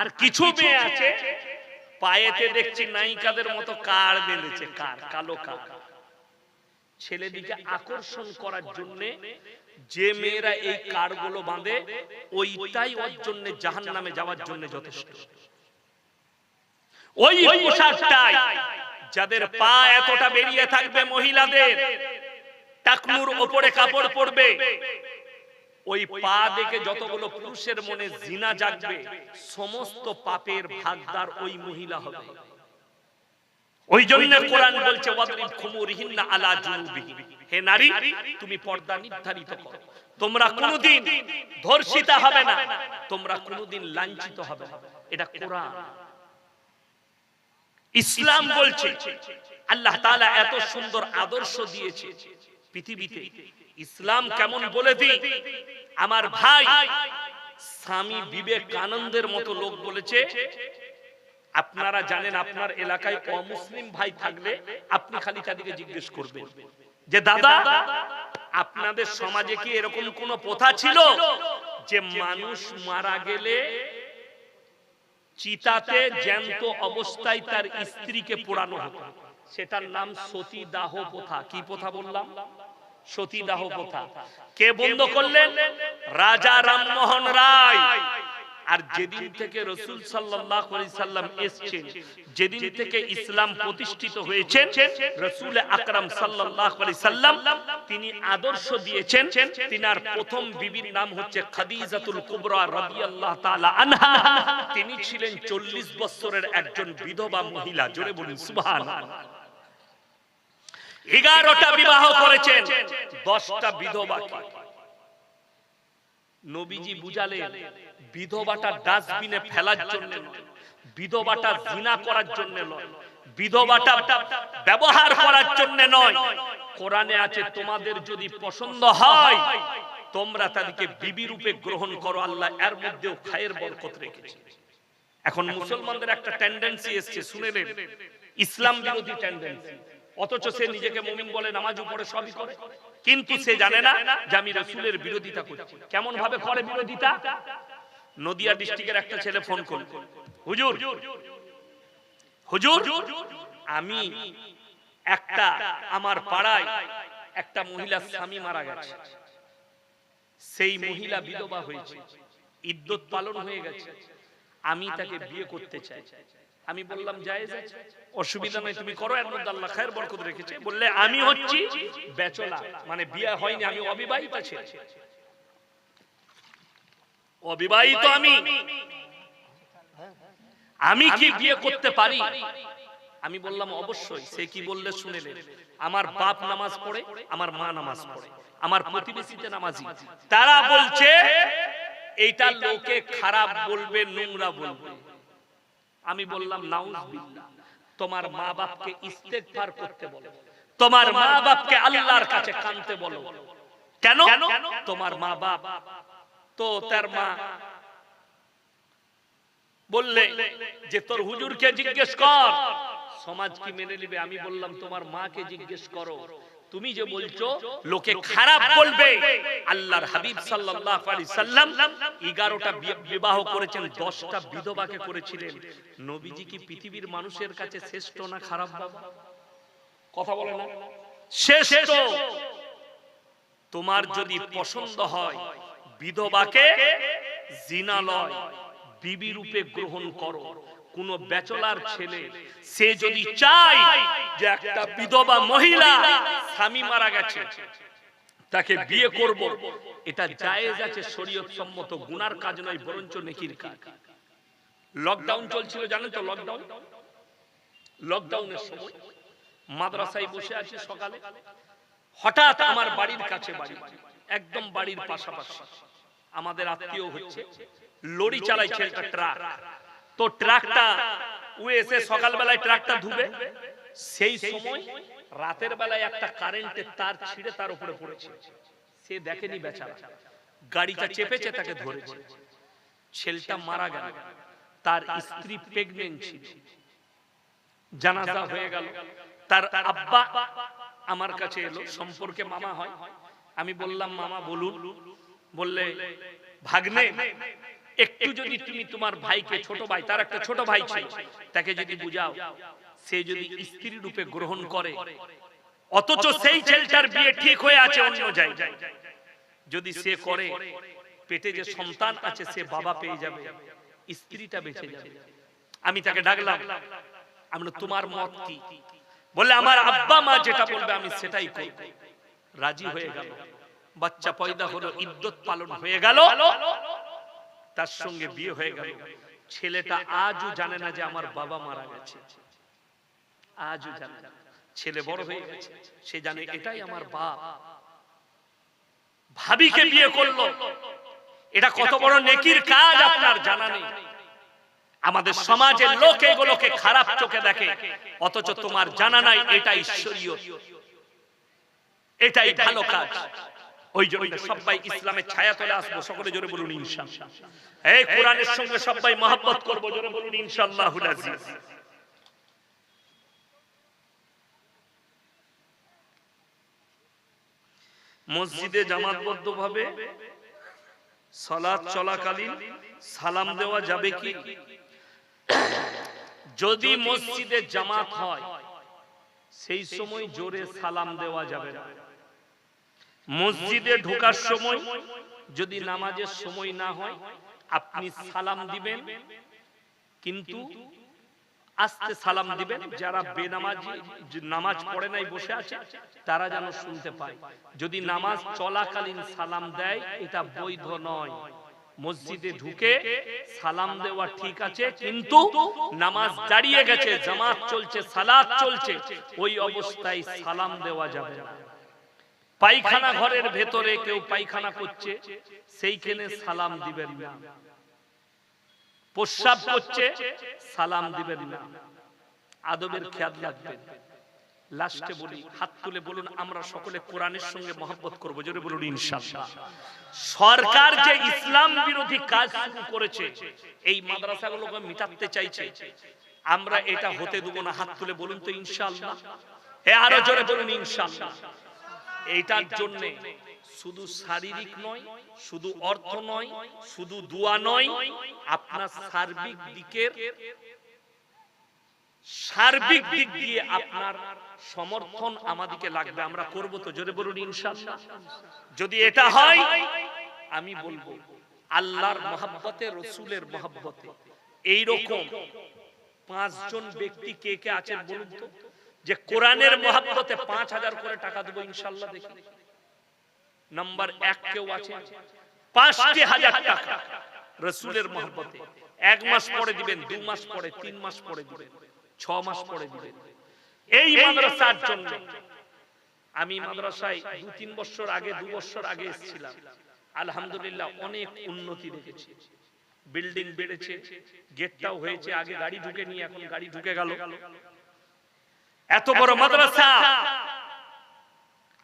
আর কিছু মেয়ে আছে পায়েতে দেখছি নায়িকাদের মতো কার বেঁধেছে কার কালো কার। ছেলেদিকে আকর্ষণ করার জন্য যে মেয়েরা এই কারগুলো বাঁধে ওইটাই ওর জন্য জাহান নামে যাওয়ার জন্য যথেষ্ট। ওই পোশাকটাই যাদের পা এতটা বেরিয়ে থাকবে মহিলাদের টাকনুর ওপরে কাপড় পরবে। ওই পা দেখে যতগুলো পুরুষের মনে জিনা জাগবে সমস্ত পাপের ভাগদার ওই মহিলা হবে। ওই জন্য কোরআন বলছে ওয়াদরিব খুমুরিহিন্না আলা হে নারী তুমি পর্দা নির্ধারিত করো। তোমরা কোনোদিন ধর্ষিতা হবে না তোমরা কোনোদিন লাঞ্ছিত হবে না। এটা কোরআন। ইসলাম বলছে আল্লাহ তাআলা এত সুন্দর আদর্শ দিয়েছে। পৃথিবীতে ইসলাম কেমন বলে দিই? আমার ভাই স্বামী বিবেকানন্দের মতো লোক বলেছে। আপনারা জানেন আপনার এলাকায় অমুসলিম ভাই থাকলে আপনি খালি তাদেরকে জিজ্ঞেস করবেন। যে দাদা আপনাদের সমাজে কি এরকম কোন প্রথা ছিল? যে মানুষ মারা গেলে চিতাতে জ্যান্ত অবস্থায় তার স্ত্রীকে পোড়ানো হতো। সেটার নাম সতী দাহ প্রথা। কি প্রথা বললাম? সতী দাহ প্রথা। কে বন্ধ করলেন? রাজা রামমোহন রায়। আর যেদিন থেকে রসুল সাল্লাম এসেছেন যেদিন থেকে ইসলাম প্রতিষ্ঠিত হয়েছে রসুল আকরাম সাল্লাম তিনি আদর্শ দিয়েছেন। তিনার প্রথম বিবির নাম হচ্ছে খাদিজাতুল কুবরা রাদিয়াল্লাহু তাআলা আনহা। তিনি ছিলেন 40 বছরের একজন বিধবা মহিলা। জোরে বলুন সুবহানাল্লাহ। এগারোটা বিবাহ করেছেন, দশটা বিধবাকে নবীজি বুঝালেন, বিধবাটা ডাস্টবিনে ফেলার জন্য বিধবাটা জিনা করার জন্য নয়, বিধবাটা ব্যবহার করার জন্য নয়। কোরআনে আছে, তোমাদের যদি পছন্দ হয়, তোমরা তাদেরকে বিবি রূপে গ্রহণ করো, আল্লাহ এর মধ্যেও খায়ের বরকত রেখেছে। এখন মুসলমানদের একটা টেন্ডেন্সি এসছে, শুনে ইসলাম বিরোধী টেন্ডেন্সি অথচ সে নিজেকে মুমিন বলে নামাজ উপরে সবই করে। কিন্তু সে জানে না যে আমি রসুলের বিরোধিতা করছি। কেমন ভাবে করে বিরোধিতা? নদিয়া ডিস্ট্রিক্টের একটা ছেলে ফোন করল। হুজুর হুজুর আমি একটা আমার পাড়ায় একটা মহিলা স্বামী মারা গেছে। সেই মহিলা বিধবা হয়েছে। ইদ্যত পালন হয়ে গেছে। আমি তাকে বিয়ে করতে চাই। আমি বললাম জায়েজ আছে। অসুবিধা নাই তুমি করো এর মধ্যে আল্লাহ খায়ের বরকত রেখেছে। বললে আমি হচ্ছি বেচলা মানে বিয়ে হয়নি আমি অবিবাহিত ছেলে অবিবাহিত আমি। আমি কি বিয়ে করতে পারি? আমি বললাম অবশ্যই। সে কি বললে শুনেলেন আমার বাপ নামাজ পড়ে আমার মা নামাজ পড়ে। আমার প্রতিবেশীতে নামাজি। তারা বলছে এইটা লোকে খারাপ বলবে নোংরা বলবে। আমি বললাম নাউজুবিল্লাহ তোমার মা বাপকে ইস্তেগফার করতে বলো। তোমার মা বাপকে আল্লাহর কাছে কানতে বলো। কেন? তোমার মা বাপ তো তার মা বললে যে তোর হুজুরকে জিজ্ঞেস কর। সমাজ কি মেনে নিবে? আমি বললাম তোমার মাকে জিজ্ঞেস করো। তুমি যে বলছো লোকে খারাপ বলবে। আল্লাহর হাবিব সাল্লাল্লাহু আলাইহি সাল্লাম 11টা বিবাহ করেছেন 10টা বিধবাকে করেছিলেন। নবীজি কি পৃথিবীর মানুষের কাছে শ্রেষ্ঠ না খারাপ বাবা? কথা বলে না। শ্রেষ্ঠ। তোমার যদি পছন্দ হয় বিধবাকে জিনা লয় বিবি রূপে গ্রহণ করো। কোন ব্যাচলার ছেলে সে যদি চায় যে একটা বিধবা মহিলা স্বামী মারা গেছে তাকে বিয়ে করব এটা জায়েজ আছে শরীয়ত সম্মত গুনার কাজ নয় বরঞ্চ নেকির কাজ। লকডাউন চলছিল জানেন তো লকডাউন লকডাউনের সময় মাদ্রাসায় বসে আছি সকালে। হঠাৎ আমার বাড়ির কাছে বাড়ি একদম বাড়ির পাশাপাশি। আমাদের আত্মীয় হচ্ছে লরি চালায় ছেলেটা ট্রাক। তো ট্রাকটা ও এসে সকালবেলায় ট্রাকটা ধুবে, সেই সময় রাতের বেলায় একটা কারেন্টের তার ছিঁড়ে তার উপরে পড়েছে। সে দেখেনি বেচারা। গাড়িটা চেপেছে তাকে ধরেছে। ছেলেটা মারা গেল। তার স্ত্রী প্রেগনেন্ট ছিল। জানাজা হয়ে গেল। তার আব্বা আমার কাছে এলো। সম্পর্কে মামা হয়। আমি বললাম, মামা, বলুন। বললে, ভাগ্নে একটু যদি তুমি তোমার ভাইকে ছোট ভাই, তার একটা ছোট ভাই ছিল, তাকে যদি বুঝাও, সে যদি স্ত্রী রূপে গ্রহণ করে, অথচ সেই ছেলেটার বিয়ে ঠিক হয়ে আছে অন্য জায়গায়। যদি সে করে, পেটে যে সন্তান আছে, সে বাবা পেয়ে যাবে, স্ত্রীটা বেঁচে যাবে। আমি তাকে ডাকলাম, আমরা তোমার মত কি? বলে, আমার আব্বা মা যেটা বলবে, আমি সেটাই করব। রাজি হয়ে গেল। বাচ্চা পয়দা হলো ইদ্যত পালন হয়ে গেল। তার সঙ্গে বিয়ে হয়ে গেল। ছেলেটা আজও জানে না যে আমার বাবা মারা গেছে। আজও জানে না। ছেলে বড় হয়ে গেছে। সে জানে এটাই আমার বাপ। ভাবিকে বিয়ে করল। এটা কত বড় নেকির কাজ আপনার জানা নেই। আমাদের সমাজের লোক এগুলোকে খারাপ চোখে দেখে। অথচ তোমার জানা নাই এটা ঈশ্বরীয় এটাই ভালো কাজ। ওই জন্য সবাই ইসলামের ছায়া তলে আসব, সকলে জোরে বলুন ইনশাআল্লাহ এই কোরআনের সঙ্গে সবাই মহব্বত করব, জোরে বলুন ইনশাআল্লাহুল আজিজ। মসজিদে জামাতবদ্ধ ভাবে সালাত চলাকালীন সালাম দেওয়া যাবে কি? যদি মসজিদে জামাত হয়, সেই সময় জোরে সালাম দেওয়া যাবে না। মসজিদে ঢোকার সময় যদি নামাজের সময় না হয় আপনি সালাম দিবেন কিন্তু আস্তে সালাম দিবেন। যারা বেনামাজি নামাজ পড়ে নাই বসে আছে তারা যেন শুনতে পায়। যদি নামাজ চলাকালীন সালাম দেয় এটা বৈধ নয়। মসজিদে ঢুকে সালাম দেওয়া ঠিক আছে কিন্তু নামাজ দাঁড়িয়ে গেছে জামাত চলছে সালাত চলছে ওই অবস্থায় সালাম দেওয়া যাবে না। পায়খানা ঘরের ভেতরে কেউ পায়খানা করছে, সেইখানে সালাম দিবেন না। প্রস্রাব করছে, সালাম দিবেন না। আদবের খেয়াল রাখবেন। লাস্টে বলি, হাত তুলে বলুন, আমরা সকলে কোরআনের সঙ্গে মহব্বত করব, জোরে বলুন, ইনশাআল্লাহ। সরকার যে ইসলাম বিরোধী কাজ শুরু করেছে, এই মাদ্রাসাগুলোকে মিটাতে চাইছে, আমরা এটা হতে দেবো না। হাত তুলে বলুন তো, ইনশাআল্লাহ। এ আরও জোরে বলুন, ইনশাআল্লাহ। এইটার জন্য শুধু শারীরিক নয়, শুধু অর্থ নয়, শুধু দোয়া নয়, আপনার সার্বিক দিকের সার্বিক দিক দিয়ে আপনার সমর্থন আমাদেরকে লাগবে। আমরা করব তো, জোরে বলুন ইনশাআল্লাহ। যদি এটা হয়, আমি বলব, আল্লাহর মহাব্বতে, রসুলের মহাব্বতে এই রকম পাঁচজন ব্যক্তি কে কে আছেন বলুন তো? যে কোরআনের মহাব্বতে পাঁচ হাজার করে টাকা দেবো ইনশাল্লাহ দেখি। নাম্বার এক কেউ আছে? পাঁচটি হাজার টাকা রসুলের মহাব্বতে। এক মাস পরে দিবেন দু মাস পরে তিন মাস পরে দিবেন। ছ মাস পরে দিবেন। এই মাদ্রাসার জন্য আমি মাদ্রাসায় দু তিন বছর আগে দু বছর আগে এসেছিলাম। আলহামদুলিল্লাহ অনেক উন্নতি দেখেছি। বিল্ডিং বেড়েছে গেটটাও হয়েছে আগে গাড়ি ঢুকে নিয়ে এখন গাড়ি ঢুকে গেল। এত বড় মাদ্রাসা।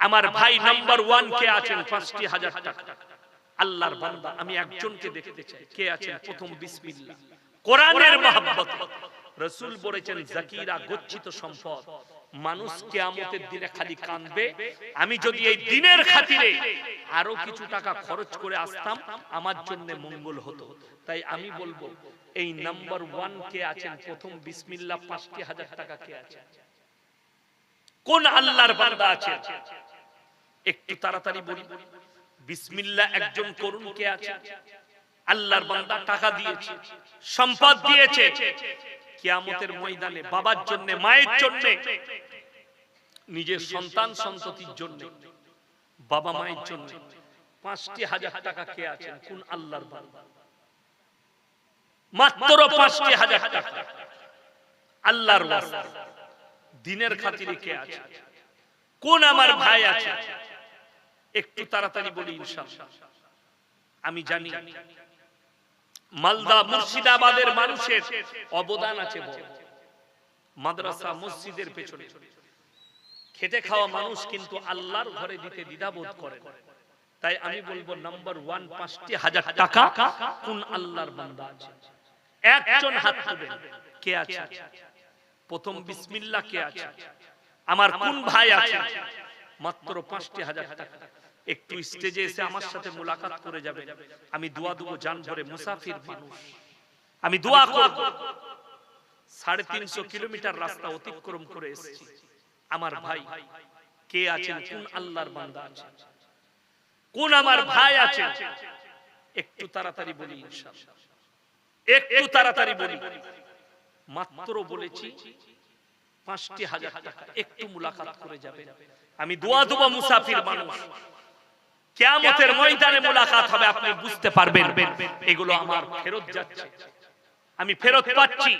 আমার ভাই নাম্বার ওয়ান কে আছেন? পাঁচটি হাজার টাকা। আল্লাহর বান্দা আমি একজনকে দেখতে চাই। কে আছেন? প্রথম বিসমিল্লাহ। কোরআনের মহব্বত। রসুল বলেছেন জাকিরা গচ্ছিত সম্পদ। মানুষ কেয়ামতের দিনে খালি কাঁদবে। আমি যদি এই দিনের খাতিরে আরও কিছু টাকা খরচ করে আসতাম আমার জন্য মঙ্গল হতো। তাই আমি বলব এই নাম্বার ওয়ান কে আছেন? প্রথম বিসমিল্লাহ পাঁচটি হাজার টাকা কে আছে কোন আল্লাহর বান্দা আছে? একটু তাড়াতাড়ি বলি। বিসমিল্লাহ, একজন করুন কে আছে? আল্লাহর বান্দা টাকা দিয়েছে, সম্পদ দিয়েছে। কিয়ামতের ময়দানে বাবার জন্য, মায়ের জন্য, নিজের সন্তান সন্ততির জন্য, বাবা মায়ের জন্য পাঁচটি হাজার টাকা কে আছেন? কোন আল্লাহর বান্দা? মাত্র পাঁচটি হাজার টাকা। আল্লাহর দিনের খাতিরে কে আছে? কোন আমার ভাই আছে? একটু তাড়াতাড়ি বলি ইনশাআল্লাহ। আমি জানি। মালদা মুর্শিদাবাদের মানুষের অবদান আছে মাদ্রাসা মসজিদের পেছনে। খেটে খাওয়া মানুষ কিন্তু আল্লাহর ঘরে দিতে দ্বিধাবোধ করে তাই আমি বলব নাম্বার ওয়ান পাঁচটি হাজার টাকা কোন আল্লাহর বান্দা আছে? একজন হাত তুলবেন। কে আছে? প্রথম বিসমিল্লাহ কে আছে? আমার কোন ভাই আছে? মাত্র পাঁচটি হাজার টাকা। একটু স্টেজে এসে আমার সাথে মোলাকাত করে যাবেন আমি দোয়া দেবো জান ভরে মুসাফির মানুষ। আমি দোয়া করব। সাড়ে তিনশো কিলোমিটার রাস্তা অতিক্রম করে এসেছি। আমার ভাই কে আছেন? কোন আল্লাহর বান্দা আছেন? কোন আমার ভাই আছে একটু তাড়াতাড়ি বলি ইনশাআল্লাহ। একটু তাড়াতাড়ি বলি। মাত্র বলেছি পাঁচটি হাজার টাকা। একটু মুলাকাত করে যাবেন। আমি দোয়া দেবো মুসাফির মানুষ। কেয়ামতের ময়দানে মুলাকাত হবে, আপনি বুঝতে পারবেন। এগুলো আমার ফেরত যাচ্ছে। আমি ফেরত পাচ্ছি।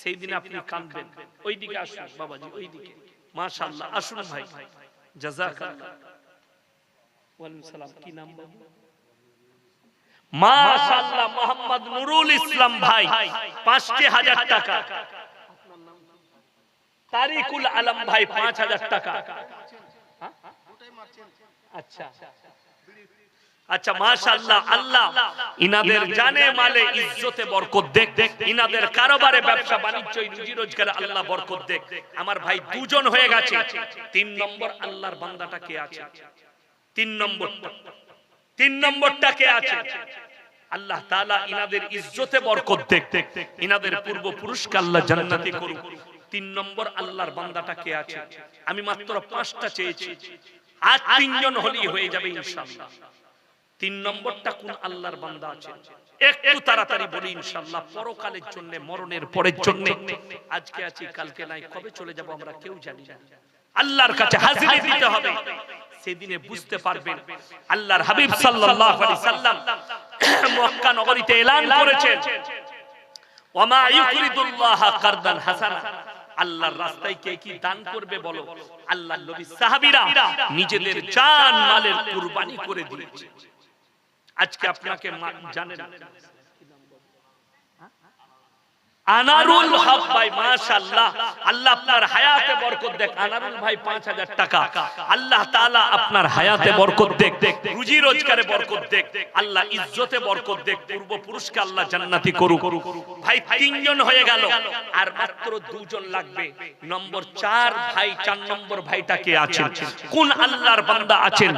সেই দিন আপনি কাঁদবেন। ওইদিকে আসুন বাবাজি, ওইদিকে। মাশাআল্লাহ, আসুন ভাই। জাযাকাল্লাহ ওয়ালাইকুম সালাম। কি নাম বাবু? মাশাআল্লাহ, মোহাম্মদ নুরুল ইসলাম ভাই, পাঁচটি হাজার টাকা। তারিকুল আলম ভাই, পাঁচ হাজার টাকা। আচ্ছা। আচ্ছা মাশাআল্লাহ, আল্লাহ, ইনাদের জানে মালে ইজ্জতে বরকত দেখ। ইনাদের কারোবারে ব্যবসা বাণিজ্য রুজি রোজগারে আল্লাহ বরকত দেখ। আমার ভাই দুজন হয়ে গেছে। তিন নম্বর আল্লাহর বান্দাটা কে আছে? তিন নম্বরটা। তিন নম্বরটা কে আছে। আল্লাহ তাআলা ইনাদের ইজ্জতে বরকত দেখ। ইনাদের পূর্ব পুরুষকে আল্লাহ জান্নাতি করুক। তিন নম্বর আল্লাহর বান্দাটা কে আছে। আমি মাত্র পাঁচটা চেয়েছি। আজ তিনজন হলেই হয়ে যাবে ইনশাআল্লাহ। তিন নম্বরটা কোন আল্লাহর বান্দা আছে? একটু তাড়াতাড়ি বলি ইনশাআল্লাহ, পরকালের জন্য, মরণের পরের জন্য। আজকে আছি, কালকে নাই, কবে চলে যাব আমরা কেউ জানি না। আল্লাহর কাছে হাজিরি দিতে হবে। সেদিনে বুঝতে পারবেন আল্লাহর হাবিব সাল্লাল্লাহু আলাইহি সাল্লাম মক্কা নগরীতে এলান করেছেন। ওয়ামা ইউকরিদুল্লাহ কারদান হাসানা। আল্লাহর রাস্তায় কে কি দান করবে বলো? আল্লাহর নবী সাহাবীরা নিজেদের জান মালের কুরবানি করে দিয়েছে। আজকে আপনাকে জানেন। আনারুল হক ভাই মাশাআল্লাহ। আল্লাহ আপনার হায়াতে বরকত দেখ। আনারুল ভাই 5000 টাকা। আল্লাহ তাআলা আপনার হায়াতে বরকত দেখ। রুজি রোজগারে বরকত দেখ। আল্লাহ ইজ্জতে বরকত দেখ। পূর্ব পুরুষকে আল্লাহ জান্নাতি করুক। ভাই তিনজন হয়ে গেল। আর মাত্র দুজন লাগবে। নম্বর 4 ভাই 4 নম্বর ভাইটা কে আছেন? কোন আল্লাহর বান্দা আছেন?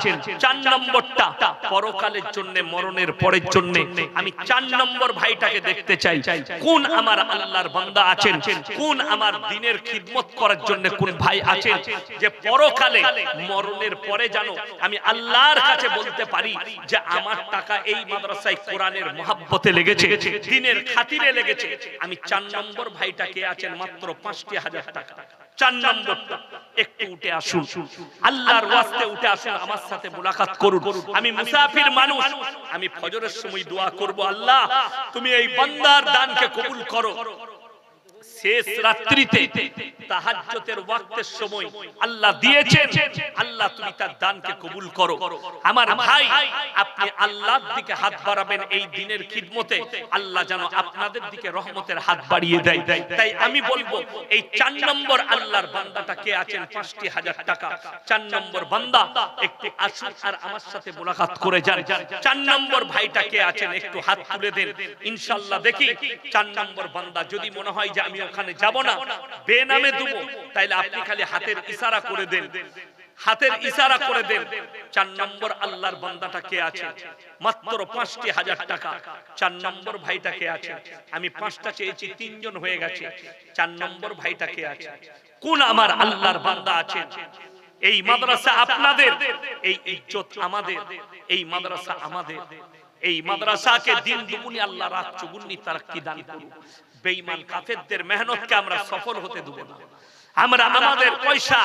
4 নম্বরটা পরকালের জন্য মরণের পরের জন্য। আমি 4 নম্বর ভাইটাকে দেখতে চাই। কোন আমার আল্লাহর বান্দা আছেন, কোন আমার দিনের খিদমত করার জন্য কোন ভাই আছেন? যে পরকালে মরণের পরে জানো আমি আল্লাহর কাছে বলতে পারি যে আমার টাকা এই মাদ্রাসায় কোরআনের মহাব্বতে লেগেছে, দিনের খাতিরে লেগেছে। আমি চার নম্বর ভাইটা কে আছেন? মাত্র পাঁচটি হাজার টাকা। চার নম্বরটা একটু উঠে আসুন। আল্লাহর ওয়াস্তে উঠে আসুন, আমার সাথে মুলাকাত করুন। আমি মুসাফির মানুষ, আমি ফজরের সময় দোয়া করব, আল্লাহ, তুমি এই বান্দার দানকে কবুল করো। শেষ রাত্রিতে তাহাজ্জুদের ওয়াক্তের সময় আল্লাহ দিয়েছেন, আল্লাহ তুমি তার দানকে কবুল করো। আমার ভাই, আপনি আল্লাহর দিকে হাত বাড়াবেন এই দিনের খিদমতে, আল্লাহ যেন আপনাদের দিকে রহমতের হাত বাড়িয়ে দেয়। তাই আমি বলব, এই চার নম্বর আল্লাহর বান্দাটা কে আছেন? পাঁচটি হাজার টাকা। চার নম্বর বান্দা, একটু আসুন আর আমার সাথে মোলাকাত করে যান। চার নম্বর ভাইটা কে আছেন? একটু হাত তুলে দেন। ইনশাল্লাহ দেখি, চার নম্বর বান্দা, যদি মনে হয় যে আমি ওখানে যাব না। বেনামে দেব। তাইলে আপনি খালি হাতের ইশারা করে দেন। হাতের ইশারা করে দেন। চার নম্বর আল্লাহর বান্দাটা কে আছে? মাত্র পাঁচটি হাজার টাকা। চার নম্বর ভাইটা কে আছে? আমি পাঁচটা চেয়েছি, তিনজন হয়ে গেছে। চার নম্বর ভাইটা কে আছে? কোন আমার আল্লাহর বান্দা আছে? এই মাদ্রাসা আপনাদের, এই ইজ্জত আমাদের, এই মাদ্রাসা আমাদের। এই মাদ্রাসাকে দিন দুগুনি আল্লাহ রাত চুগুনি তারাক্কি দান করুন বেঈমান কাফেরদের মেহনতকে আমরা সফল হতে দেব না। আমরা আমাদের পয়সা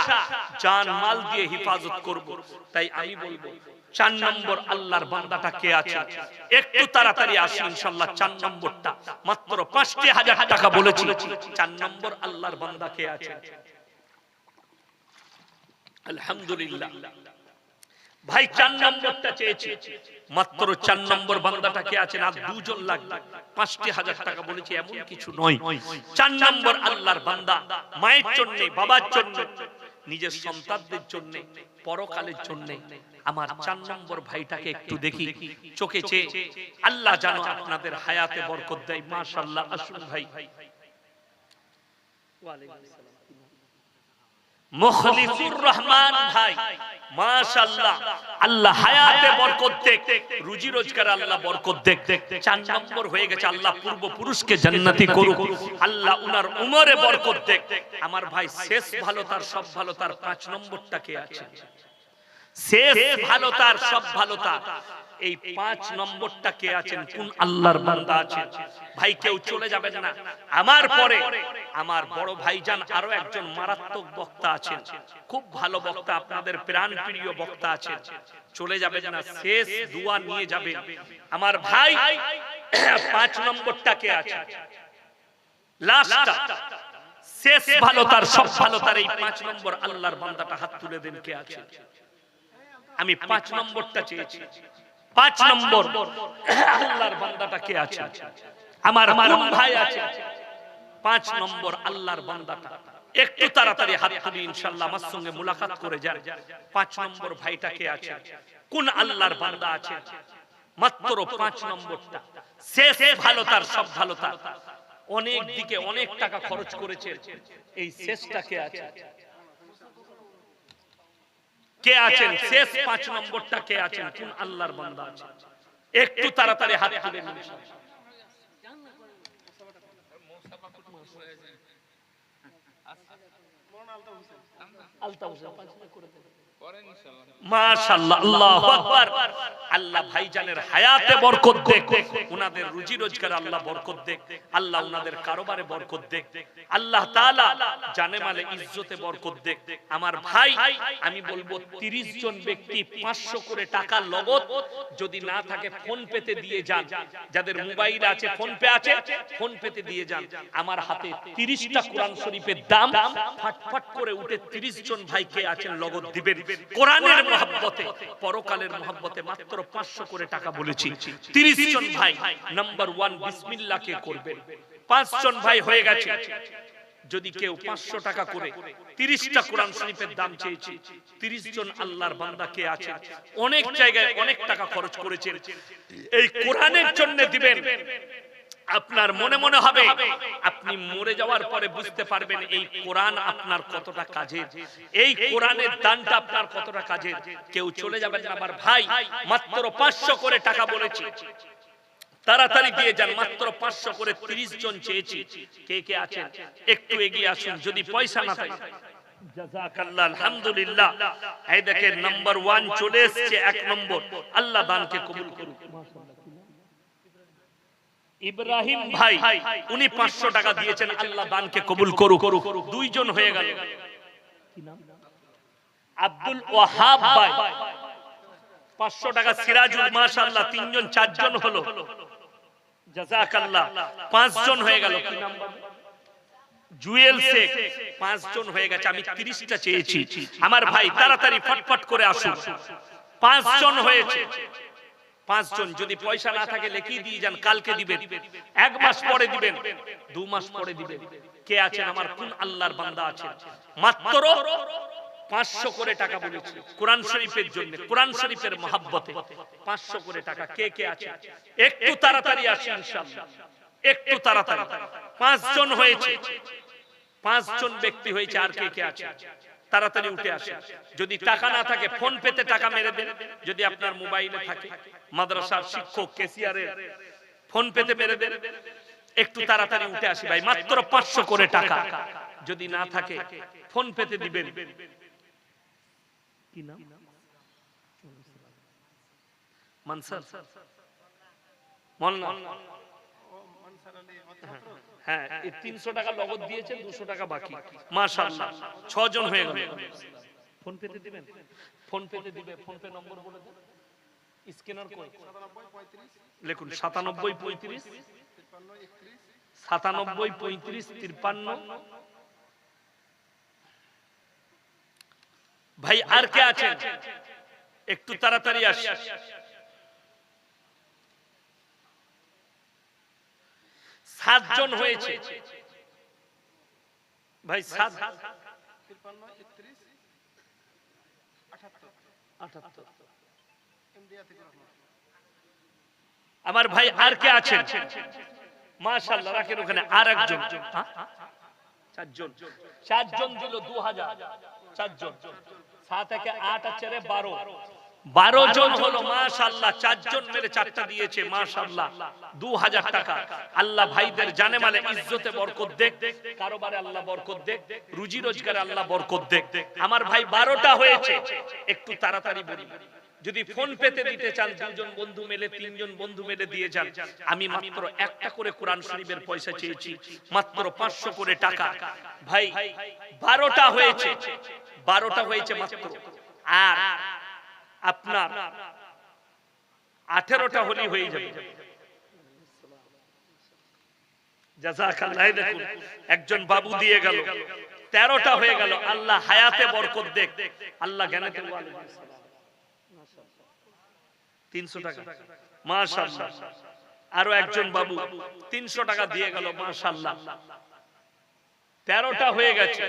জান মাল দিয়ে হেফাজত করব। তাই আমি বলব চার নম্বর আল্লাহর বান্দাটা কে আছে? একটু তাড়াতাড়ি আসি ইনশাল্লাহ চার নম্বরটা। মাত্র পাঁচটি হাজার টাকা বলেছি। চার নম্বর আল্লাহর বান্দা কে আছে? আলহামদুলিল্লাহ। ভাই, চার নম্বরটা চেয়েছি। মাত্র চার নম্বর বান্দাটা কে আছেন? আর দুজন লাগবে। পাঁচটি হাজার টাকা বলেছি, এমন কিছু নয়। চার নম্বর আল্লাহর বান্দা, মায়ের জন্য, বাবার জন্য, নিজের সন্তানদের জন্য, পরকালের জন্য। আমার চার নম্বর ভাইটাকে একটু দেখি, চোখে চেয়ে। আল্লাহ জানো আপনাদের হায়াতে বরকত দেয়। মাশাআল্লাহ, আসুন ভাই। ওয়ালাইকুম আসসালাম। মুখলিসুর রহমান ভাই, মাশাআল্লাহ, আল্লাহ হায়াতে বরকত দেখ, রুজি রোজগার আল্লাহ বরকত দেখ, চার নম্বর হয়ে গেছে আল্লাহ পূর্ব পুরুষকে জান্নাতি করুক, আল্লাহ উনার উমরে বরকত দেখ, আমার ভাই শেষ ভালো তার, সব ভালো তার, পাঁচ নম্বরটা কে আছে? শেষ ভালো তার, সব ভালো তার এই পাঁচ নম্বরটা কে আছেন, কোন আল্লাহর বান্দা আছেন? ভাই, কেউ চলে যাবেন না। আমার পরে আমার বড় ভাইজান আরও একজন মারাত্মক বক্তা আছেন। খুব ভালো বক্তা, আপনাদের প্রাণ প্রিয় বক্তা আছেন। চলে যাবেন না, শেষ দুয়া নিয়ে যাবেন। আমার ভাই পাঁচ নম্বরটা কে আছে লাস্টটা শেষ ভালো তার, সব ভালো তার, এই পাঁচ নম্বর আল্লাহর বান্দাটা হাত তুলে দেন কে আছে? আমি পাঁচ নম্বরটা চেয়েছি। পাঁচ নম্বর। আল্লাহর বান্দাটা কে আছে? আমার কোন ভাই আছে? পাঁচ নম্বর আল্লাহর বান্দাটা। একটু তাড়াতাড়ি হাত তুলি ইনশাআল্লাহ আমার সঙ্গে মুলাকাত করে যান। পাঁচ নম্বর ভাইটা কে আছে? কোন আল্লাহর বান্দা আছে? মাত্র পাঁচ নম্বরটা। শেষ ভালো তার সব ভালো তার। অনেক দিকে অনেক টাকা খরচ করেছে। এই শেষটা কে আছে? কে আছেন? শেষ পাঁচ নম্বরটা কে আছেন? কোন আল্লাহর বান্দা আছেন একটু তাড়াতাড়ি হাত তুলে নিন আলতা হোসেন পাঁচ মিনিট করে দেন। মাশাআল্লাহ আমার ভাই, আমি বলব 30 জন ব্যক্তি 500 করে টাকা লগত যদি না থাকে ফোন পেতে দিয়ে যান। যাদের মোবাইল আছে ফোন পে আছে ফোন পেতে দিয়ে যান। আমার হাতে 30টা কোরআন শরীফের দাম ফাটফাট করে উঠে 30 জন ভাইকে আছেন লগদ দিবেন। কোরআনের মহব্বতে, পরকালের মহব্বতে মাত্র 500 করে টাকা বলেছি। 30 জন ভাই নাম্বার 1 বিসমিল্লাহ কে করবেন। পাঁচ জন ভাই হয়ে গেছে। যদি কেউ 500 টাকা করে 30টা কোরআন শরীফের দাম চেয়েছি 30 জন আল্লাহর বান্দা কে আছে? অনেক জায়গায় অনেক টাকা খরচ করেছেন। এই কোরআনের জন্য দিবেন। আপনার মনে মনে হবে আপনি মরে যাওয়ার পরে বুঝতে পারবেন এই কোরআন আপনার কতটা কাজের। এই কোরআনের দানটা আপনার কতটা কাজের? কেউ চলে যাবেন না আমার ভাই মাত্র পাঁচশো করে টাকা বলেছি। তাড়াতাড়ি দিয়ে যান মাত্র পাঁচশো করে তিরিশ জন চেয়েছি। কে কে আছেন? একটু এগিয়ে আসুন যদি পয়সা না থাকে। জাযাকাল্লাহ আলহামদুলিল্লাহ। এই দেখেন নাম্বার ওয়ান চলে এসছে এক নম্বর। আল্লাহ দানকে কবুল করুক। ইব্রাহিম ভাই উনি পাঁচশো টাকা দিয়েছেন আল্লাহ দানকে কবুল করুক। দুইজন হয়ে গেল। আব্দুল ওয়াহাব ভাই। পাঁচশো টাকা সিরাজুল মাশাআল্লাহ তিনজন চারজন হলো। জাযাকাল্লাহ পাঁচজন হয়ে গেল। কি নাম? জুয়েল শেখ পাঁচজন হয়ে গেছে। আমি তিরিশটা চেয়েছি। আমার ভাই তাড়াতাড়ি ফটফট করে আসুন। পাঁচজন হয়েছে। পাঁচজন যদি পয়সা না থাকে লেখিয়ে দিয়ে যান কালকে দিবেন। এক মাস পরে দিবেন দু মাস পরে দিবেন। কে আছেন আমার কোন আল্লাহর বান্দা আছে মাত্র পাঁচশো করে টাকা বলেছি। কোরআন শরীফের জন্য। কোরআন শরীফের মহাব্বতে। পাঁচশো করে টাকা। কে কে আছে একটু তাড়াতাড়ি আসি একটু তাড়াতাড়ি। পাঁচজন হয়েছে। পাঁচজন ব্যক্তি হয়েছে আর কে কে আছে তাড়াতাড়ি উঠে আসে যদি টাকা না থাকে ফোন পেতে টাকা মেরে দেন। যদি আপনার মোবাইলে থাকে, মাদ্রাসার শিক্ষক কেসিয়ারের ফোন পেতে মেরে দেন। একটু তাড়াতাড়ি উঠে আসি ভাই, মাত্র পাঁচশো করে টাকা। যদি না থাকে ফোন পেতে দিবেন। মানসার। হ্যাঁ তিনশো টাকা নগদ দিয়েছেন দুশো টাকা বাকি। মাশাআল্লাহ। ছজন হয়ে গেল। ফোন পেতে দিবেন? ফোন পেতে দিবে ফোন পে নম্বর বলে দেন। স্ক্যানার কই? লিখুন সাতানব্বই পঁয়ত্রিশ সাতানব্বই পঁয়ত্রিশ তিরপান্ন। ভাই আর কে আছেন? একটু তাড়াতাড়ি আসি সাতজন হয়েছে। ভাই সাত আমার ভাই আর কে আছেন? মাশাল্লাহ রাখেন ওখানে আর একজন হ্যাঁ? চারজন। চারজন। দিল দু হাজার চারজন। সাত থেকে আট আর চারে বারো। বারো জন হলো মাশাল্লাহ চারজন মেরে চারটা দিয়েছে মাশাল্লাহ দু হাজার টাকা। আল্লাহ ভাইদের জানে মানে ইজ্জতে বরকত দেখ কারোবারে আল্লাহ বরকত দেখ রুজি রোজগারে আল্লাহ বরকত দেখ। আমার ভাই বারোটা হয়েছে একটু তাড়াতাড়ি বলি। যদি ফোন পেতে দিতে চান দুজন বন্ধু মেলে তিনজন বন্ধু মেলে দিয়ে যান। আমি মাত্র একটা করে কোরআন শরীফের পয়সা চেয়েছি মাত্র পাঁচশো করে টাকা। ভাই বারোটা হয়েছে বারোটা হয়েছে মাত্র। আর আপনার আঠেরোটা হলেই হয়ে যাবে। একজন বাবু দিয়ে গেল। তেরোটা হয়ে গেল। আল্লাহ হায়াতে বরকত দেখ। আল্লাহ তিনশো টাকা। আরও একজন বাবু তিনশো টাকা দিয়ে গেল। মাশাল্লাহ তেরোটা হয়ে গেছে।